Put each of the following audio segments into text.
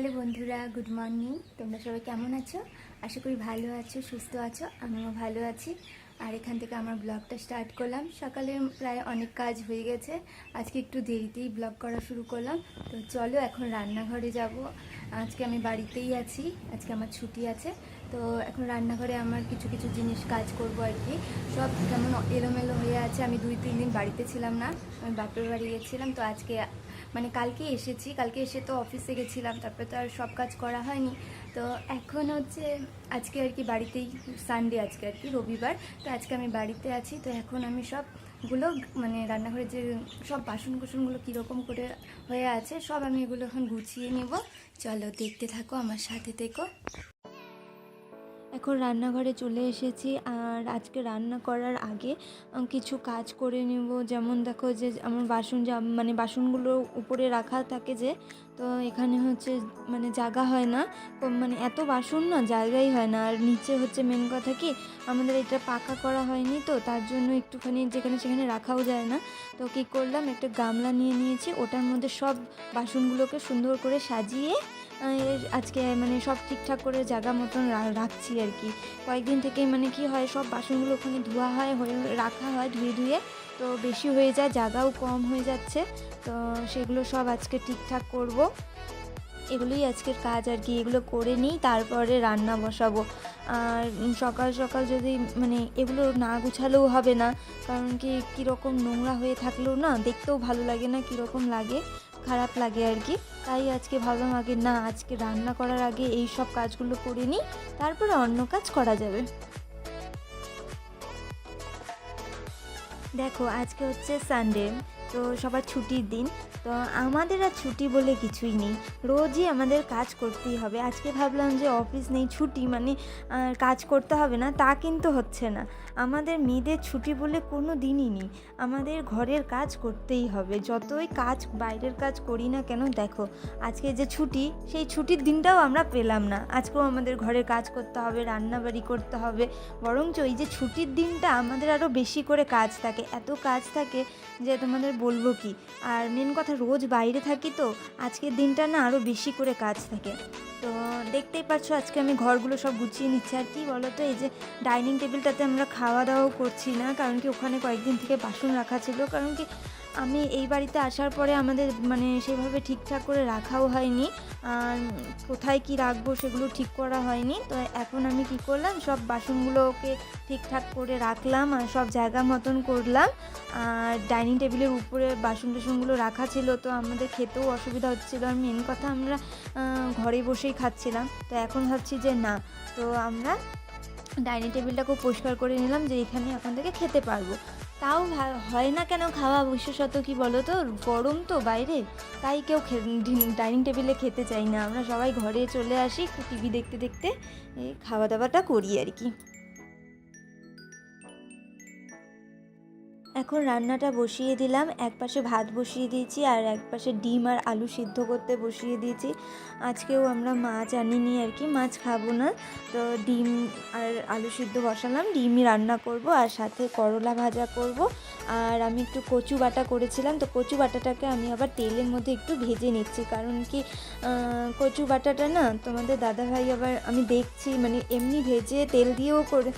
Hello বন্ধুরা, good morning. তোমরা সবাই কেমন আছো? আশা করি ভালো আছো, সুস্থ আছো, আমিও ভালো আছি। আর এখান থেকে আমার ব্লগটা স্টার্ট করলাম। সকালে প্রায় অনেক কাজ হয়ে গেছে। আজকে একটু দেরিতেই ব্লগ করা শুরু করলাম। তো চলো এখন রান্নাঘরে যাব। আজকে আমি বাড়িতেই আছি, আজকে আমার ছুটি আছে। তো এখন রান্নাঘরে আমার কিছু কিছু জিনিস কাজ করব আর কি। সব কেমন এলোমেলো হয়ে আছে। আমি দুই, তিন দিন বাড়িতে ছিলাম না, আমি বাপের বাড়ি গেছিলাম তো আজকে মানে কালকে এসেছি, কালকে এসে তো অফিসে গেছিলাম, তারপরে তো আর সব কাজ করা হয়নি। তো এখন হচ্ছে আজকে আর কি বাড়িতেই সানডে আজকে আর কি, রবিবার। তো আজকে আমি বাড়িতে আছি, তো এখন আমি সবগুলো মানে রান্নাঘরে যে সব বাসন কুসনগুলো কীরকম করে হয়ে আছে, সব আমি এগুলো এখন গুছিয়ে নিব। চলো দেখতে থাকো, আমার সাথে থেকো। এখন রান্নাঘরে চলে এসেছি আর আজকে রান্না করার আগে কিছু কাজ করে নেব। যেমন দেখো যে, আমার বাসন যা মানে বাসনগুলো উপরে রাখা থাকে যে, তো এখানে হচ্ছে মানে জায়গা হয় না। মানে এত বাসন না, জায়গাই হয় না। আর নিচে হচ্ছে মেন কথা কি, আমাদের এটা পাকা করা হয়নি তো, তার জন্য একটুখানি যেখানে সেখানে রাখাও যায় না। তো কী করলাম, একটা গামলা নিয়ে নিয়েছি, ওটার মধ্যে সব বাসনগুলোকে সুন্দর করে সাজিয়ে আজকে মানে সব ঠিকঠাক করে জায়গা মতন রাখছি আর কি। কয়েকদিন থেকেই মানে কি হয়, সব বাসনগুলো ওখানে ধোয়া হয়, হয়ে রাখা হয় ধুয়ে ধুয়ে। তো বেশি হয়ে যায়, জায়গাও কম হয়ে যাচ্ছে। তো সেগুলো সব আজকে ঠিকঠাক করব। এগুলোই আজকের কাজ আর কি, এগুলো করে নিই, তারপরে রান্না বসাবো। আর সকাল সকাল যদি মানে এগুলো না গুছালেও হবে না, কারণ কি, কীরকম নোংরা হয়ে থাকলেও না, দেখতেও ভালো লাগে না কীরকম লাগে। খারাপ লাগে আর কি। তাই আজকে ভাবলাম আগে না, আজকে রান্না করার আগে এই সব কাজগুলো করে নিই, তারপরে অন্য কাজ করা যাবে। দেখো, আজকে হচ্ছে সানডে তো সবার ছুটির দিন। তো আমাদের আর ছুটি বলে কিছুই নেই। রোজই আমাদের কাজ করতেই হবে। আজকে ভাবলাম যে অফিস নেই, ছুটি মানে কাজ করতে হবে না, তা কিন্তু হচ্ছে না। আমাদের মেয়েদের ছুটি বলে কোনো দিনই নেই। আমাদের ঘরের কাজ করতেই হবে। যতই কাজ বাইরের কাজ করি না কেন, দেখো, আজকে যে ছুটি, সেই ছুটির দিনটাও আমরা পেলাম না। আজকেও আমাদের ঘরের কাজ করতে হবে, রান্নাবাড়ি করতে হবে। বরঞ্চ এই যে ছুটির দিনটা আমাদের আরও বেশি করে কাজ থাকে। এত কাজ থাকে যে তোমাদের বলব কি? আর মেন কথা রোজ বাইরে থাকি তো, আজকের দিনটা না আরও বেশি করে কাজ থাকে। তো দেখতেই পাচ্ছ আজকে আমি ঘরগুলো সব গুছিয়ে নিচ্ছি। আর কি বলো তো এই যে ডাইনিং টেবিলটাতে আমরা খাওয়া দাওয়াও করছি না, কারণ কি ওখানে কয়েকদিন থেকে বাসন রাখা ছিল। কারণ কি আমি এই বাড়িতে আসার পরে আমাদের মানে সেভাবে ঠিকঠাক করে রাখাও হয়নি। কোথায় কি রাখব সেগুলো ঠিক করা হয়নি। তো এখন আমি কি করলাম, সব বাসনগুলোকে ঠিকঠাক করে রাখলাম আর সব জায়গা মতন করলাম। আর ডাইনিং টেবিলের উপরে বাসন টাসনগুলো রাখা ছিল, তো আমাদের খেতেও অসুবিধা হচ্ছিল। আর মেন কথা আমরা ঘরে বসেই খাচ্ছিলাম। তো এখন ভাবছি যে না, তো আমরা ডাইনিং টেবিলটাকেও পরিষ্কার করে নিলাম যে এখানে এখন থেকে খেতে পারব। তাও হয় না কেন খাওয়া? বিশেষত কি বলো তো গরম তো বাইরে। তাই কেউ ডাইনিং টেবিলে খেতে চাই না। আমরা সবাই ঘরে চলে আসি টিভি দেখতে দেখতে খাওয়া দাওয়াটা করি আর কি। এখন রান্নাটা বসিয়ে দিলাম। এক পাশে ভাত বসিয়ে দিয়েছি আর এক পাশে ডিম আর আলু সিদ্ধ করতে বসিয়ে দিয়েছি। আজকেও আমরা মাছ আনিনি আর কি, মাছ খাব না। তো ডিম আর আলু সিদ্ধ বসালাম, ডিমই রান্না করব আর সাথে করলা ভাজা করব। আর আমি একটু কচু বাটা করেছিলাম, তো কচু বাটাটাকে আমি আবার তেলের মধ্যে একটু ভেজে নিচ্ছি। কারণ কি কচু বাটাটা না তোমাদের দাদাভাই আবার আমি দেখছি মানে এমনি ভেজে তেল দিয়েও করে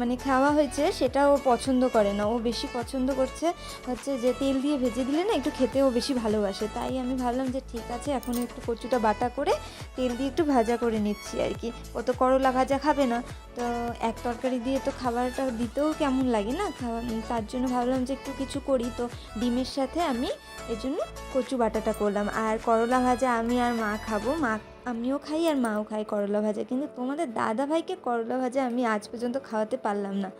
মানে খাওয়া হয়েছে সেটা ও পছন্দ করে না। ও বেশি পছন্দ করছে হচ্ছে যে তেল দিয়ে ভেজে দিলে না একটু খেতে ও বেশি ভালোবাসে। তাই আমি ভাবলাম যে ঠিক আছে, এখন একটু কচুটা বাটা করে তেল দিয়ে একটু ভাজা করে নিচ্ছি আর কি। ও তো করলা ভাজা খাবে না। তো এক তরকারি দিয়ে তো খাবারটা দিতেও কেমন লাগে না খাওয়া? তার জন্য ভাবলাম যে একটু কিছু করি। তো ডিমের সাথে আমি এর জন্য কচু বাটাটা করলাম। আর করলা ভাজা আমি আর মা খাব। মা আমিও খাই আর মাও খাই করলা ভাজা। কিন্তু তোমাদের দাদা ভাইকে করলা ভাজা আমি আজ পর্যন্ত খাওয়াতে পারলাম না।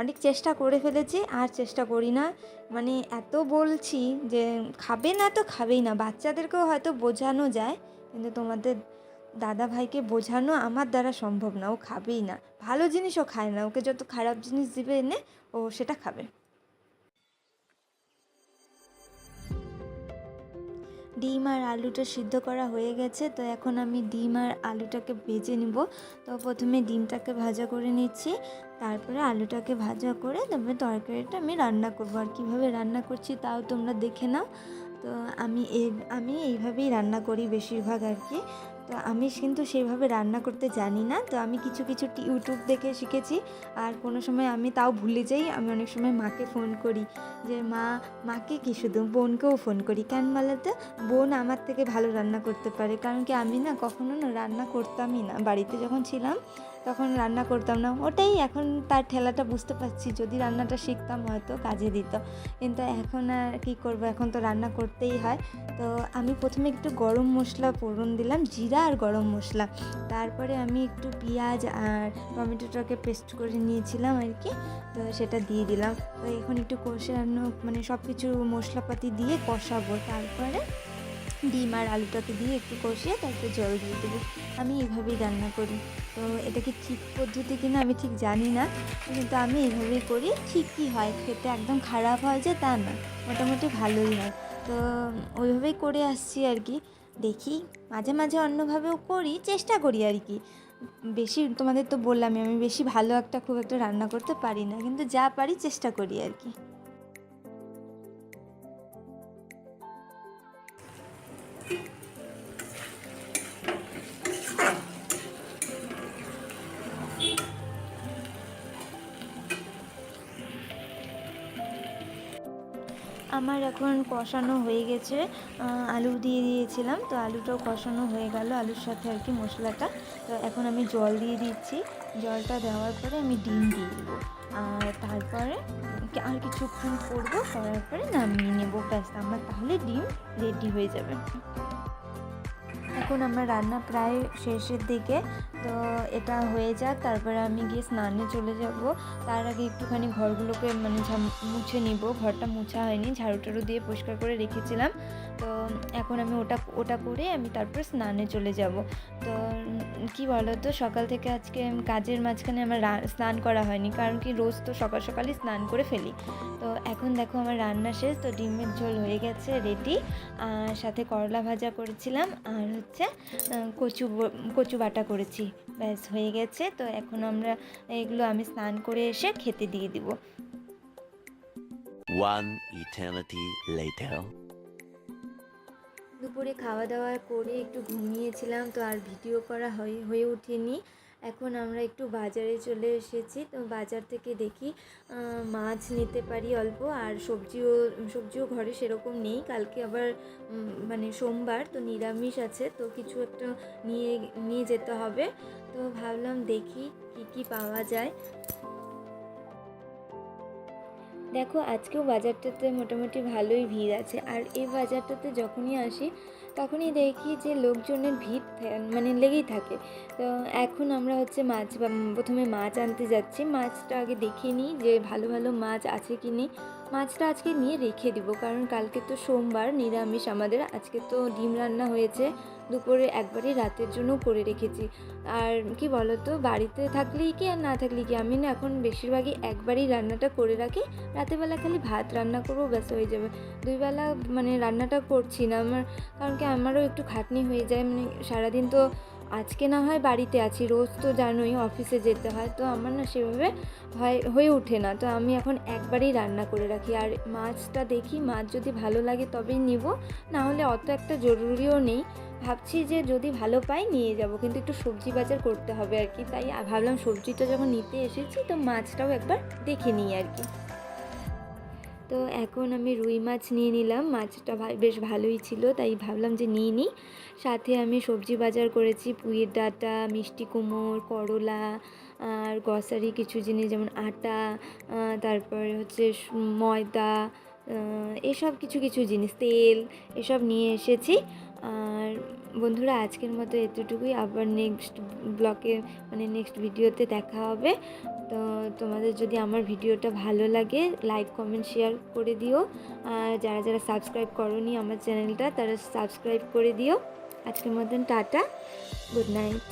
অনেক চেষ্টা করে ফেলেছি, আর চেষ্টা করি না। মানে এত বলছি যে খাবে না তো খাবেই না। বাচ্চাদেরকেও হয়তো বোঝানো যায়, কিন্তু তোমাদের দাদা ভাইকে বোঝানো আমার দ্বারা সম্ভব না। ও খাবেই না। ভালো জিনিসও খায় না। ওকে যত খারাপ জিনিস দিবে এনে, ও সেটা খাবে। ডিম আর আলুটা সিদ্ধ করা হয়ে গেছে, তো এখন আমি ডিম আর আলুটাকে ভেজে নিব। তো প্রথমে ডিমটাকে ভাজা করে নিচ্ছি, তারপরে আলুটাকে ভাজা করে তারপরে তরকারিটা আমি রান্না করব। আর কীভাবে রান্না করছি তাও তোমরা দেখে নাও। তো আমি আমি এইভাবেই রান্না করি বেশিরভাগ আর কি। তো আমি কিন্তু সেইভাবে রান্না করতে জানি না। তো আমি কিছু কিছু ইউটিউব দেখে শিখেছি। আর কোনো সময় আমি তাও ভুলে যাই। আমি অনেক সময় মাকে ফোন করি যে, মা, মাকে কি শুধু বোনকেও ফোন করি? কেন বলতে? বোন আমার থেকে ভালো রান্না করতে পারে। কারণ কি আমি না কখনো না রান্না করতামই না। বাড়িতে যখন ছিলাম তখন রান্না করতাম না। ওটাই এখন তার ঠেলাটা বুঝতে পারছি, যদি রান্নাটা শিখতাম হয়তো কাজে দিত। কিন্তু এখন আর কী করব, এখন তো রান্না করতেই হয়। তো আমি প্রথমে একটু গরম মশলা ফোড়ন দিলাম, জিরা আর গরম মশলা। তারপরে আমি একটু পেঁয়াজ আর টমেটোটাকে পেস্ট করে নিয়েছিলাম আর কি, তো সেটা দিয়ে দিলাম। তো এখন একটু কষানো মানে সব কিছু মশলাপাতি দিয়ে কষাবো। তারপরে ডিম আর আলুটাকে দিয়ে একটু কষিয়ে তারপরে জল দিয়ে দেবো। আমি এইভাবেই রান্না করি। তো এটা কি ঠিক পদ্ধতি কিনা আমি ঠিক জানি না, কিন্তু আমি এইভাবেই করি। ঠিকই হয়, খেতে একদম খারাপ হয় যে তা না, মোটামুটি ভালোই হয়। তো ওইভাবেই করে আসছি আর কি। দেখি, মাঝে মাঝে অন্যভাবেও করি, চেষ্টা করি আর কি। বেশি তোমাদের তো বললামই, আমি বেশি ভালো একটা খুব একটা রান্না করতে পারি না, কিন্তু যা পারি চেষ্টা করি আর কি। আমার এখন কষানো হয়ে গেছে। আলু দিয়ে দিয়েছিলাম, তো আলুটাও কষানো হয়ে গেল, আলুর সাথে আর কি মশলাটা। তো এখন আমি জল দিয়ে দিচ্ছি। জলটা দেওয়ার পরে আমি ডিম দিয়ে দেবো। আর তারপরে আর কিছুক্ষণ করব, করার পরে নামিয়ে নেব। ব্যাস, আমার তাহলে ডিম রেডি হয়ে যাবে। এখন আমার রান্না প্রায় শেষের দিকে, তো এটা হয়ে যাক, তারপরে আমি গিয়ে স্নানে চলে যাব। তার আগে একটুখানি ঘরগুলোকে মানে মুছে নিব। ঘরটা মুছা হয়নি, ঝাড়ু টাড়ু দিয়ে পরিষ্কার করে রেখেছিলাম। তো এখন আমি ওটা ওটা করে আমি তারপর স্নানে চলে যাব। তো কি বলো তো সকাল থেকে আজকে কাজের মাঝখানে আমার স্নান করা হয়নি। কারণ কি রোজ তো সকাল সকালই স্নান করে ফেলি। তো এখন দেখো আমার রান্না শেষ, তো ডিমের ঝোল হয়ে গেছে রেডি আর সাথে করলা ভাজা করেছিলাম, আর হচ্ছে কচু কচু বাটা করেছি। ব্যাস, হয়ে গেছে। তো এখন আমরা এগুলো আমি স্নান করে এসে খেতে দিয়ে দিব। One eternity later. দুপুরে খাওয়া দাওয়া করে একটু ঘুমিয়েছিলাম, তো আর ভিডিও করা হয়ে ওঠেনি। এখন আমরা একটু বাজারে চলে এসেছি, তো বাজার থেকে দেখি মাছ নিতে পারি অল্প, আর সবজিও সবজিও ঘরে সেরকম নেই। কালকে আবার মানে সোমবার, তো নিরামিষ আছে, তো কিছু একটা নিয়ে নিয়ে যেতে হবে। তো ভাবলাম দেখি কি কি পাওয়া যায়। দেখো আজকেও বাজারটাতে মোটামুটি ভালোই ভিড় আছে। আর এই বাজারটাতে যখনই আসি, তখনই দেখি যে লোকজনের ভিড় মানে লেগেই থাকে। তো এখন আমরা হচ্ছে মাছ, প্রথমে মাছ আনতে যাচ্ছি। মাছটা আগে দেখে নিই যে ভালো ভালো মাছ আছে কি নেই। মাছটা আজকে নিয়ে রেখে দিব, কারণ কালকে তো সোমবার, নিরামিষ। আমাদের আজকে তো ডিম রান্না হয়েছে, দুপুরে একবারই রাতের জন্য করে রেখেছি। আর কি বলতো, বাড়িতে থাকলেই কি আর না থাকলেই কি? আমি না এখন বেশিরভাগই একবারই রান্নাটা করে রাখি। রাতেরবেলা খালি ভাত রান্না করব ব্যস্ত হয়ে যাবে। দুইবেলা মানে রান্নাটা করছি না আমার, কারণ কি আমারও একটু খাটনি হয়ে যায়। মানে সারাদিন তো আজকে না হয় বাড়িতে আছি, রোজ তো জানোই অফিসে যেতে হয়, তো আমার না সেভাবে হয় হয়ে ওঠে না, তো আমি এখন একবারই রান্না করে রাখি। আর মাছটা দেখি, মাছ যদি ভালো লাগে তবেই নিব, না হলে অত একটা জরুরিও নেই। ভাবছি যে যদি ভালো পাই নিয়ে যাব, কিন্তু একটু সবজি বাজার করতে হবে আর কি, তাই ভাবলাম সবজিটা যখন নিতে এসেছি, তো মাছটাও একবার দেখে নিই আর কি। তো এখন আমি রুই মাছ নিয়ে নিলাম। মাছটা বেশ ভালোই ছিল, তাই ভাবলাম যে নিয়ে নিই। সাথে আমি সবজি বাজার করেছি পুঁয়ের ডাঁটা, মিষ্টি কুমোর, করলা, আর গ্রসারি কিছু জিনিস যেমন আটা তারপরে হচ্ছে ময়দা এসব কিছু কিছু জিনিস, তেল, এসব নিয়ে এসেছি। আর বন্ধুরা, আজকের মতো এতটুকুই। আবার নেক্সট ব্লকে মানে নেক্সট ভিডিওতে দেখা হবে। তো তোমাদের যদি আমার ভিডিওটা ভালো লাগে লাইক কমেন্ট শেয়ার করে দিও। আর যারা যারা সাবস্ক্রাইব করনি আমার চ্যানেলটা তারা সাবস্ক্রাইব করে দিও। আজকের মতন টাটা। Good night